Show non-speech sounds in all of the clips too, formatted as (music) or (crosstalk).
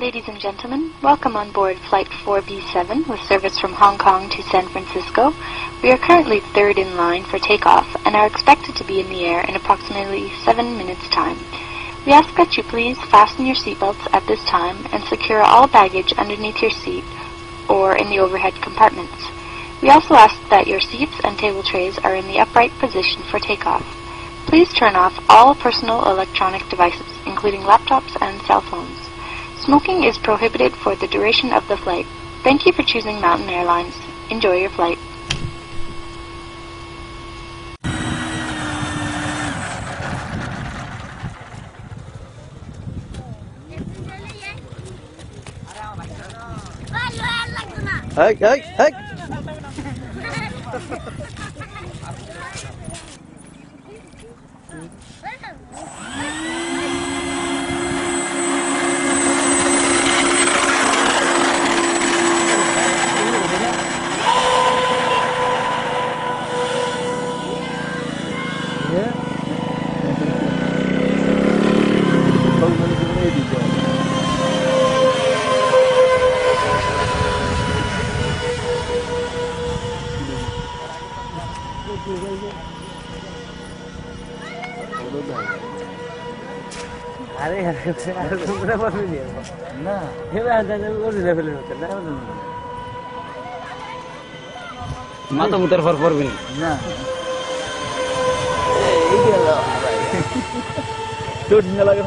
Ladies and gentlemen, welcome on board Flight 4B7 with service from Hong Kong to San Francisco. We are currently third in line for takeoff and are expected to be in the air in approximately 7 minutes time. We ask that you please fasten your seatbelts at this time and secure all baggage underneath your seat or in the overhead compartments. We also ask that your seats and table trays are in the upright position for takeoff. Please turn off all personal electronic devices, including laptops and cell phones. Smoking is prohibited for the duration of the flight. Thank you for choosing Mountain Airlines. Enjoy your flight. Hey, hey, hey. (laughs) عليها الفكسة لا ما في ليه لا هنا أنت أرزنا في المكان لا ما تبغى ترفر فور بني لا تودنا لقى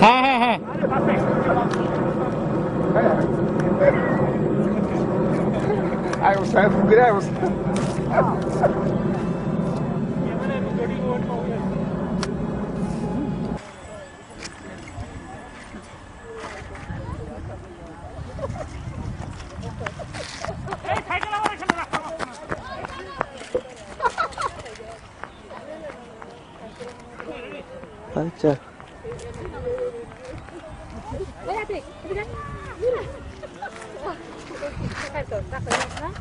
হ্যাঁ হ্যাঁ হ্যাঁ Aí sai pro greve. আচ্ছা Vai, Patrick. Vira. Tá certo, tá certo, né?